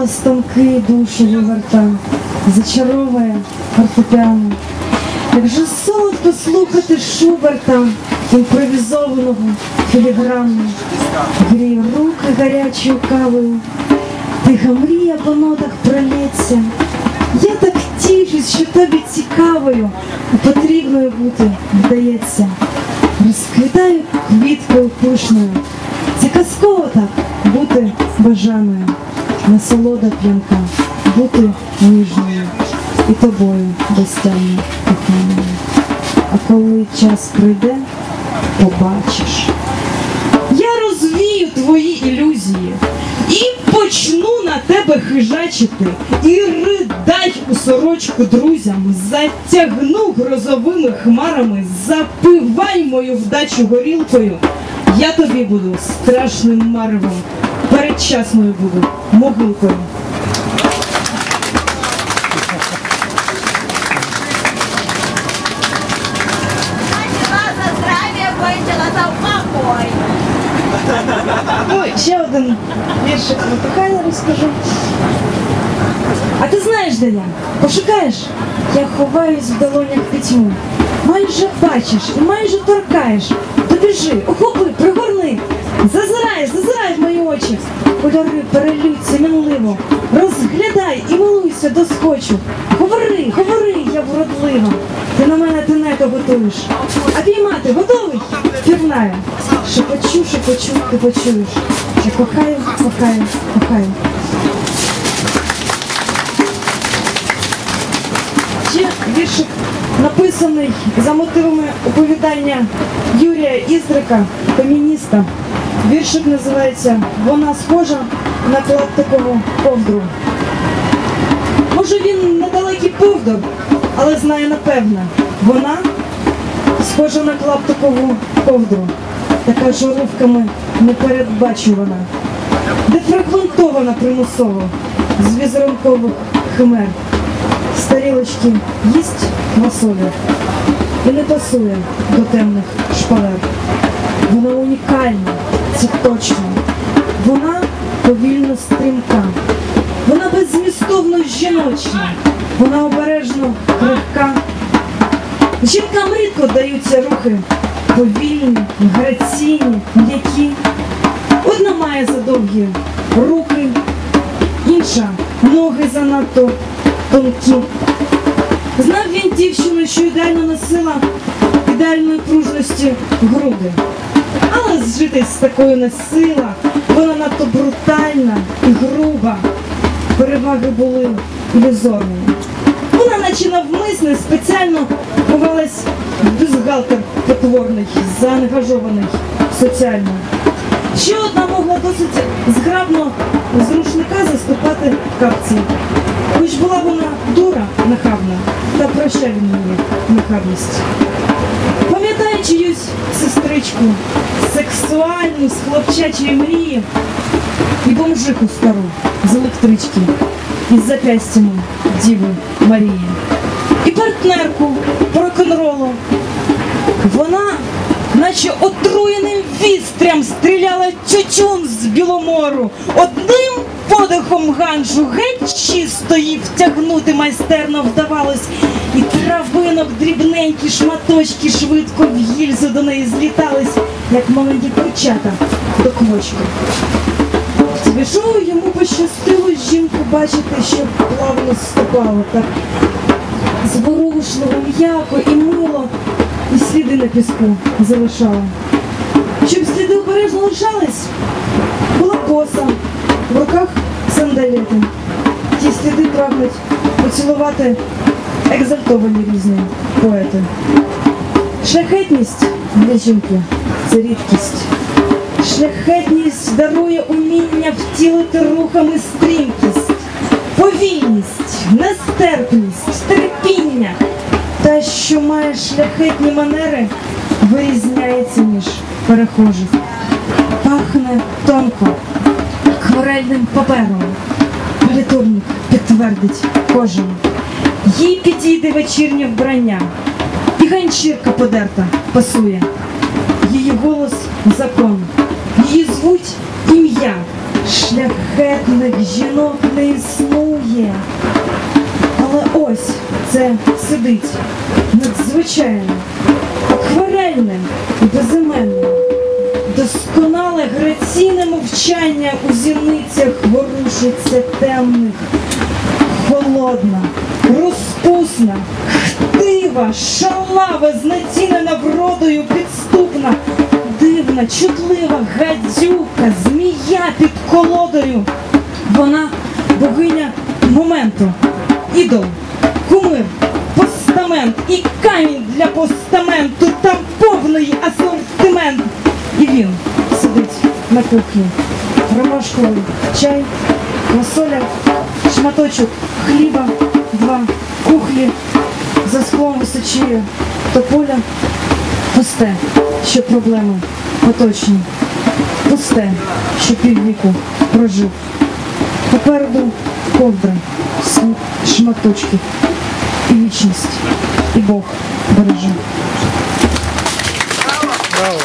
голос тонкий душу виверта, зачаровує фортепіано. Як же солодко слухати Шуберта, імпровізованого філіграму, гріє руки гарячою кавою, тиха мрія по нотах пролється. Я так тішусь, що тобі цікавою, а потрібною бути, вдається. Розквітаю квіткою пишною. Це казково так бути бажаною, насолода п'янка, бути ніжною і тобою безтямно коханою. А коли час прийде, побачиш. Я розвію твої ілюзії і почну на тебе хижачити, і ридай у сорочку друзям, затягну грозовими хмарами, запивай мою вдачу горілкою. Я тобі буду страшним маревом, передчасною буду могилкою. Ой, ще один віршик кохання розкажу. А ти знаєш, де я? Пошукаєш? Я ховаюсь в долонях пітьму. Майже бачиш і майже торкаєш. Добіжи, охопи, пригорни. Зазирай, мої очі. Кольори перелються мінливо. Розглядай і милуйся до схочу. Говори, говори, я вродлива. Ти на мене тенето готуєш. А піймати готовий? Пірнаю. Шепочу, шепочу, ти почуєш. Я кохаю, кохаю, кохаю. Ще віршик написаний за мотивами оповідання Юрія Іздрика, фемініста. Віршик називається Вона схожа на клаптикову ковдру. Може він недалекий повдор, але знає напевне, вона схожа на клаптикову ковдру, така жорувками непередбачувана, дефрагментована примусово з візерункових химер. Старілочки їсть масові і не пасує до темних шпалер. Вона унікальна, це точно. Вона повільно стрімка. Вона беззмістовно жіночна. Вона обережно крихка. Жінкам рідко даються рухи повільні, граційні, м'які. Одна має задовгі руки, інша ноги занадто тонкі. Знав він дівчину, що ідеально носила ідеальної пружності груди. Але зжити з такою несила, вона надто брутальна і груба. Переваги були ілюзорними. Вона наче навмисне спеціально ховалась в бюстгальтер потворний, заангажований соціально. Ще одна могла досить зграбно з рушника заступати капці. Хоч була вона дура нахабна, та прощав він її нахабність. Пам'ятаю чиюсь сестричку, сексуальну з хлопчачої мрії і бомжику стару з електрички із запястями Діви Марії. І партнерку рок-н-ролу. Вона, наче отруєним вістрям, стріляла тютюн з біломору. Одним подихом ганжу геть чистої втягнути майстерно вдавалось, і травинок дрібненькі шматочки швидко в гільзу до неї злітались, як маленькі курчата до квочки. Звіжу йому пощастило жінку бачити, що плавно ступало так зворушливо, м'яко і мило, і сліди на піску залишала. Щоб сліди обережно лишались, була коса, в руках сандалети. Ті сліди прагнуть поцілувати екзальтовані різні поети. Шляхетність для жінки це рідкість. Шляхетність дарує уміння втілити рухами стрімкість, повільність, нестерпність, терпіння. Та, що має шляхетні манери, вирізняється між перехожих. Пахне тонко, акварельним папером. Літурник підтвердить кожен. Їй підійде вечірнє вбрання, і ганчірка подерта пасує. Її голос закон, її звуть ім'я, шляхетних жінок не існує. Але ось це сидить надзвичайно, акварельне і безіменне, досконале граційне мовчання у зіницях ворушиться темних, холодна, розпусна, хтива, шалава, знецінена вродою, підступна, дивна, чутлива, гадюка, змія під колодою. Вона богиня моменту, ідол, кумир, постамент і камінь для постаменту, там повний асортимент. І він сидить на кухні. Ромашковий чай, квасоля, шматочок хліба, два кухлі, за склом височіє тополя, пусте, що проблеми поточні, пусте, що піввіку прожив. Попереду ковдра, шматочки і вічність. І Бог береже. Браво!